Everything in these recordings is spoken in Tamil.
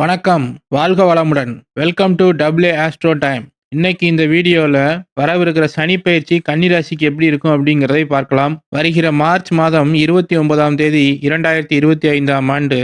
வணக்கம் வாழ்க வளமுடன். Welcome to W astro time இன்னைக்கு இந்த வீடியோவில் வரவிருக்கிற சனி பயிற்சி கன்னிராசிக்கு எப்படி இருக்கும் அப்படிங்கிறதை பார்க்கலாம். வருகிற மார்ச் மாதம் இருபத்தி ஒன்பதாம் தேதி இரண்டாயிரத்தி இருபத்தி ஐந்தாம் ஆண்டு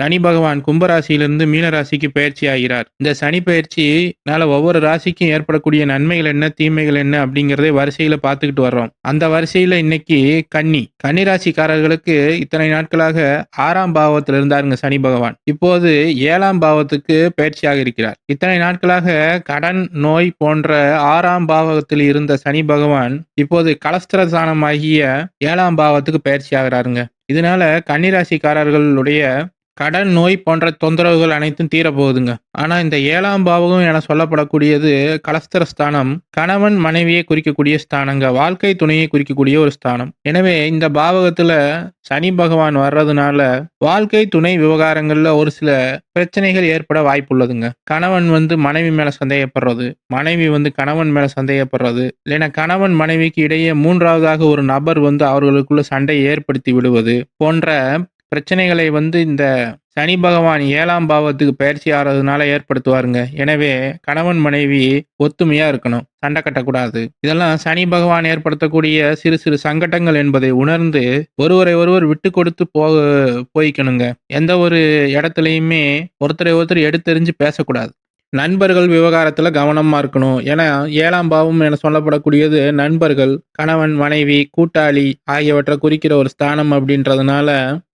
சனி பகவான் கும்பராசியிலிருந்து மீனராசிக்கு பயிற்சி ஆகிறார். இந்த சனி பயிற்சினால ஒவ்வொரு ராசிக்கும் ஏற்படக்கூடிய நன்மைகள் என்ன தீமைகள் என்ன அப்படிங்கிறதே வரிசையில பார்த்துக்கிட்டு வர்றோம். அந்த வரிசையில இன்னைக்கு கன்னி. கன்னி ராசிக்காரர்களுக்கு இத்தனை நாட்களாக ஆறாம் பாவத்தில் இருந்தாருங்க சனி பகவான். இப்போது ஏழாம் பாவத்துக்கு பயிற்சியாக இருக்கிறார். இத்தனை நாட்களாக கடன் நோய் போன்ற ஆறாம் பாவத்தில் இருந்த சனி பகவான் இப்போது கலஸ்திரதானமாகிய ஏழாம் பாவத்துக்கு பயிற்சி ஆகிறாருங்க. இதனால கன்னிராசிக்காரர்களுடைய கடன் நோய் போன்ற தொந்தரவுகள் அனைத்தும் தீரப்போகுதுங்க. ஆனா இந்த ஏழாம் பாவகம் என சொல்லப்படக்கூடியது கலஸ்தர ஸ்தானம் கணவன் மனைவியை குறிக்கக்கூடிய ஸ்தானங்க வாழ்க்கை துணையை குறிக்கக்கூடிய ஒரு ஸ்தானம். எனவே இந்த பாவகத்துல சனி பகவான் வர்றதுனால வாழ்க்கை துணை விவகாரங்கள்ல ஒரு சில பிரச்சனைகள் ஏற்பட வாய்ப்புள்ளதுங்க. கணவன் வந்து மனைவி மேல சந்தேகப்படுறது மனைவி வந்து கணவன் மேல சந்தேகப்படுறது இல்லைன்னா கணவன் மனைவிக்கு இடையே மூன்றாவதாக ஒரு நபர் வந்து அவர்களுக்குள்ள சண்டையை ஏற்படுத்தி விடுவது போன்ற பிரச்சனைகளை வந்து இந்த சனி பகவான் ஏழாம் பாவத்துக்கு பயிற்சி ஆறதுனால ஏற்படுத்துவாருங்க. எனவே கணவன் மனைவி ஒத்துமையா இருக்கணும். சண்டை கட்டக்கூடாது. இதெல்லாம் சனி பகவான் ஏற்படுத்தக்கூடிய சிறு சிறு சங்கடங்கள் என்பதை உணர்ந்து ஒருவரை ஒருவர் விட்டு கொடுத்து போ போய்க்கணுங்க. எந்த ஒரு இடத்துலையுமே ஒருத்தரை ஒருத்தர் எடுத்தெறிஞ்சு பேசக்கூடாது. நண்பர்கள் விவகாரத்தில் கவனமாக இருக்கணும். ஏன்னா ஏழாம் பாவம் என சொல்லப்படக்கூடியது நண்பர்கள் கணவன் மனைவி கூட்டாளி ஆகியவற்றை குறிக்கிற ஒரு ஸ்தானம் அப்படின்றதுனால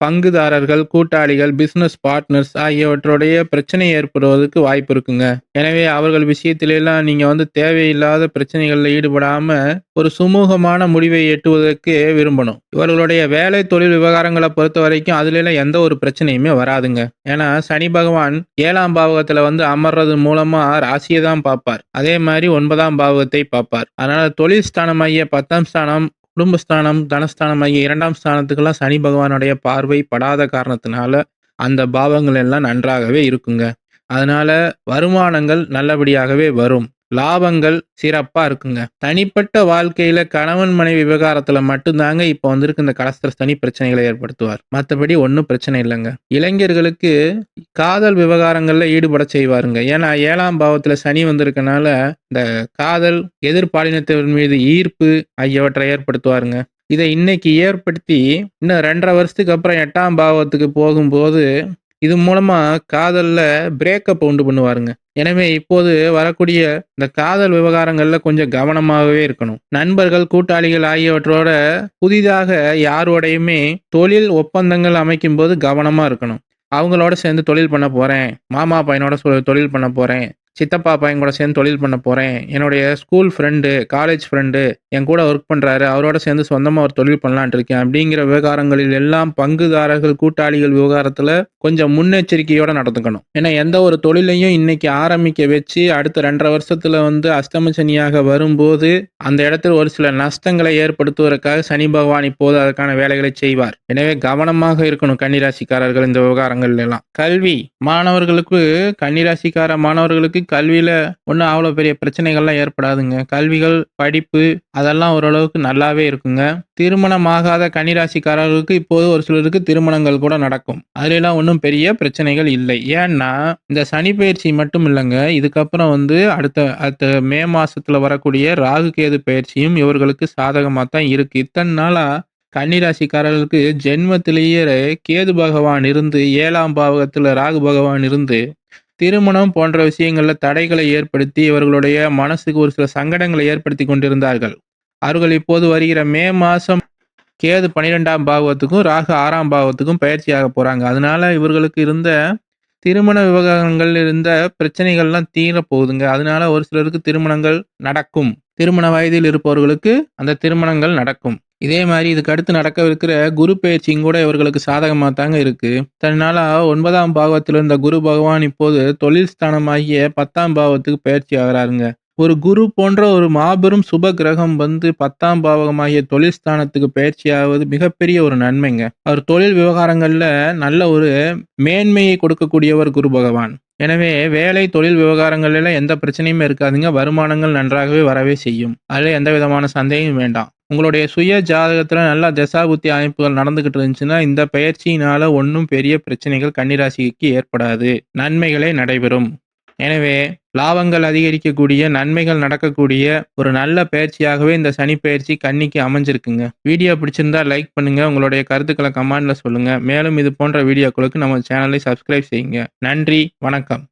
பங்குதாரர்கள் கூட்டாளிகள் பிசினஸ் பார்ட்னர்ஸ் ஆகியவற்றுடைய பிரச்சனை ஏற்படுவதற்கு வாய்ப்பு இருக்குங்க. எனவே அவர்கள் விஷயத்திலெல்லாம் நீங்கள் வந்து தேவையில்லாத பிரச்சனைகளில் ஈடுபடாமல் ஒரு சுமூகமான முடிவை எட்டுவதற்கு விரும்பணும். இவர்களுடைய வேலை தொழில் விவகாரங்களை பொறுத்த வரைக்கும் அதுல எந்த ஒரு பிரச்சனையுமே வராதுங்க. ஏன்னா சனி பகவான் ஏழாம் பாவகத்தில் வந்து அமர்றது மூலமா ராசியை தான் பார்ப்பார். அதே மாதிரி ஒன்பதாம் பாவகத்தை பார்ப்பார். அதனால தொழில் ஸ்தானமாகிய பத்தாம் ஸ்தானம் குடும்பஸ்தானம் தனஸ்தானம் ஆகிய இரண்டாம் ஸ்தானத்துக்கெல்லாம் சனி பகவானுடைய பார்வை படாத காரணத்தினால அந்த பாவங்கள் எல்லாம் நன்றாகவே இருக்குங்க. அதனால வருமானங்கள் நல்லபடியாகவே வரும். லாபங்கள் சிறப்பா இருக்குங்க. தனிப்பட்ட வாழ்க்கையில கணவன் மனைவி விவகாரத்துல மட்டும்தாங்க இப்போ வந்திருக்கு இந்த கலஸ்திர தனி பிரச்சனைகளை ஏற்படுத்துவார். மற்றபடி ஒன்றும் பிரச்சனை இல்லைங்க. இளைஞர்களுக்கு காதல் விவகாரங்கள்ல ஈடுபட செய்வாருங்க. ஏன்னா ஏழாம் பாவத்துல சனி வந்திருக்கனால இந்த காதல் எதிர்பாலினத்தின் மீது ஈர்ப்பு ஆகியவற்றை ஏற்படுத்துவாருங்க. இதை இன்னைக்கு ஏற்படுத்தி இன்னும் ரெண்டரை வருஷத்துக்கு அப்புறம் எட்டாம் பாவத்துக்கு போகும்போது இது மூலமா காதல்ல பிரேக்கப் உண்டு பண்ணுவாருங்க. எனவே இப்போது வரக்கூடிய இந்த காதல் விவகாரங்கள்ல கொஞ்சம் கவனமாகவே இருக்கணும். நண்பர்கள் கூட்டாளிகள் ஆகியவற்றோட புதிதாக யாரோடையுமே தொழில் ஒப்பந்தங்கள் அமைக்கும் போது கவனமா இருக்கணும். அவங்களோட சேர்ந்து தொழில் பண்ண போறேன். மாமா பையனோட தொழில் பண்ண போறேன். சித்தப்பா பையன் கூட சேர்ந்து தொழில் பண்ண போகிறேன் என்னுடைய ஸ்கூல் ஃப்ரெண்டு காலேஜ் ஃப்ரெண்டு என் கூட ஒர்க் பண்ணுறாரு அவரோட சேர்ந்து சொந்தமாக ஒரு தொழில் பண்ணலான் இருக்கேன். அப்படிங்கிற விவகாரங்களில் எல்லாம் பங்குதாரர்கள் கூட்டாளிகள் விவகாரத்தில் கொஞ்சம் முன்னெச்சரிக்கையோடு நடந்துக்கணும். ஏன்னா எந்த ஒரு தொழிலையும் இன்னைக்கு ஆரம்பிக்க வச்சு அடுத்த ரெண்டரை வருஷத்தில் வந்து அஸ்தமசனியாக வரும்போது அந்த இடத்துல ஒரு சில நஷ்டங்களை ஏற்படுத்துவதற்காக சனி பகவான் இப்போது அதற்கான வேலைகளை செய்வார். எனவே கவனமாக இருக்கணும் கன்னிராசிக்காரர்கள் இந்த விவகாரங்கள் எல்லாம். கல்வி மாணவர்களுக்கு கன்னிராசிக்கார மாணவர்களுக்கு கல்வியில ஒன்றும் அவ்வளோ பெரிய பிரச்சனைகள்லாம் ஏற்படாதுங்க. கல்விகள் படிப்பு அதெல்லாம் ஓரளவுக்கு நல்லாவே இருக்குங்க. திருமணமாகாத கன்னிராசிக்காரர்களுக்கு இப்போது ஒரு சிலருக்கு திருமணங்கள் கூட நடக்கும். அதுலலாம் ஒன்றும் பெரிய பிரச்சனைகள் இல்லை. ஏன்னா இந்த சனி பயிற்சி மட்டும் இல்லைங்க. இதுக்கப்புறம் வந்து அடுத்த அடுத்த மே மாசத்துல வரக்கூடிய ராகு கேது பயிற்சியும் இவர்களுக்கு சாதகமாக தான் இருக்கு. இத்தனை நாளா கன்னிராசிக்காரர்களுக்கு ஜென்மத்திலேயே கேது பகவான் இருந்து ஏழாம் பாவகத்தில் ராகு பகவான் இருந்து திருமணம் போன்ற விஷயங்களில் தடைகளை ஏற்படுத்தி இவர்களுடைய மனசுக்கு ஒரு சில சங்கடங்களை ஏற்படுத்தி கொண்டிருந்தார்கள். அவர்கள் இப்போது வருகிற மே மாதம் கேது பன்னிரெண்டாம் பாவத்துக்கும் ராகு ஆறாம் பாவத்துக்கும் பயிற்சியாக போகிறாங்க அதனால இவர்களுக்கு இருந்த திருமண விவகாரங்கள் இருந்த பிரச்சனைகள்லாம் தீர போகுதுங்க. அதனால ஒரு சிலருக்கு திருமணங்கள் நடக்கும். திருமண வயதில் இருப்பவர்களுக்கு அந்த திருமணங்கள் நடக்கும். இதே மாதிரி இதுக்கு அடுத்து நடக்கவிருக்கிற குரு பயிற்சியும் கூட இவர்களுக்கு சாதகமாக தாங்க இருக்கு. தன்னால ஒன்பதாம் பாவத்தில் இருந்த குரு பகவான் இப்போது தொழில் ஸ்தானமாகிய பத்தாம் பாவத்துக்கு பயிற்சி ஆகிறாருங்க. ஒரு குரு போன்ற ஒரு மாபெரும் சுப கிரகம் வந்து பத்தாம் பாவகமாகிய தொழில் ஸ்தானத்துக்கு பயிற்சியாவது மிகப்பெரிய ஒரு நன்மைங்க. அவர் தொழில் விவகாரங்களில் நல்ல ஒரு மேன்மையை கொடுக்கக்கூடியவர் குரு பகவான். எனவே வேலை தொழில் விவகாரங்கள்ல எந்த பிரச்சனையுமே இருக்காதுங்க. வருமானங்கள் நன்றாகவே வரவே செய்யும். அதில் எந்த விதமான சந்தேகமும் வேண்டாம். உங்களுடைய சுய ஜாதகத்தில் நல்லா தசாபுத்தி அமைப்புகள் நடந்துகிட்டு இருந்துச்சுன்னா இந்த பயிற்சியினால ஒன்றும் பெரிய பிரச்சனைகள் கன்னிராசிக்கு ஏற்படாது. நன்மைகளே நடைபெறும். எனவே லாபங்கள் அதிகரிக்கக்கூடிய நன்மைகள் நடக்கக்கூடிய ஒரு நல்ல பயிற்சியாகவே இந்த சனி பயிற்சி கன்னிக்கு அமைஞ்சிருக்குங்க. வீடியோ பிடிச்சிருந்தா லைக் பண்ணுங்க உங்களுடைய கருத்துக்களை கமெண்ட்ல சொல்லுங்க. மேலும் இது போன்ற வீடியோக்களுக்கு நம்ம சேனலை சப்ஸ்கிரைப் செய்யுங்க. நன்றி வணக்கம்.